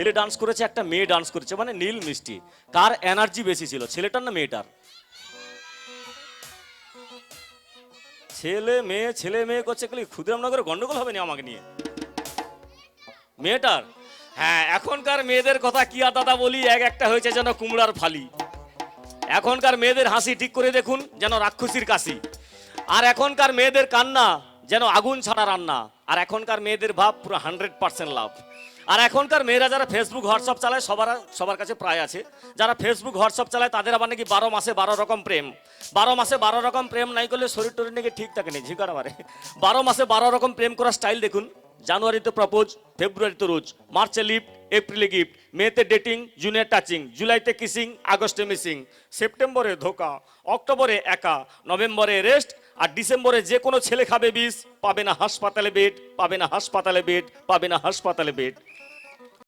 ছেলে ডান্স করেছে, একটা মেয়ে ডান্স করেছে মানে নীল মিষ্টি। কার এনার্জি বেশি ছিল? ছেলেটার না মেয়েটার? ছেলে মেয়ে ছেলে মেয়ে করছে গেলে ক্ষুদিরামনগরে গন্ডগোল হবে না আমাকে নিয়ে? মেয়েটার? হ্যাঁ এখনকার মেয়েদের কথা কি আর দাদা বলি, এক একটা হয়েছে যেন কুমড়ার ফালি। এখনকার মেয়েদের হাসি ঠিক করে দেখুন, যেন রাক্ষসীর কাশি। আর এখনকার মেয়েদের কান্না, যেন আগুন ছাড়া রান্না। আর এখনকার মেয়েদের ভাব পুরো হান্ড্রেড পার্সেন্ট লাভ আর এখনকার মেয়েরা যারা ফেসবুক হোয়াটসঅ্যাপ চালায়, সবার সবার কাছে প্রায় আছে। যারা ফেসবুক হোয়াটসঅ্যাপ চালায়, তাদের আবার নাকি বারো মাসে বারো রকম প্রেম। বারো মাসে বারো রকম প্রেম নাই করলে শরীর টরীর নাকি ঠিক থাকে না, ঝিকার মারে বারো মাসে বারো রকম প্রেম করার স্টাইল দেখুন। জানুয়ারিতে প্রপোজ ফেব্রুয়ারিতে রোজ মার্চে লিফট এপ্রিলে গিফট মেতে ডেটিং জুনে টাচিং জুলাইতে কিসিং আগস্টে মিসিং সেপ্টেম্বরে ধোকা অক্টোবরে একা নভেম্বরে রেস্ট আর ডিসেম্বরে যে কোনো ছেলে খাবে বিষ পাবে না হাসপাতালে বেড, পাবে না হাসপাতালে বেড, পাবে না হাসপাতালে বেড।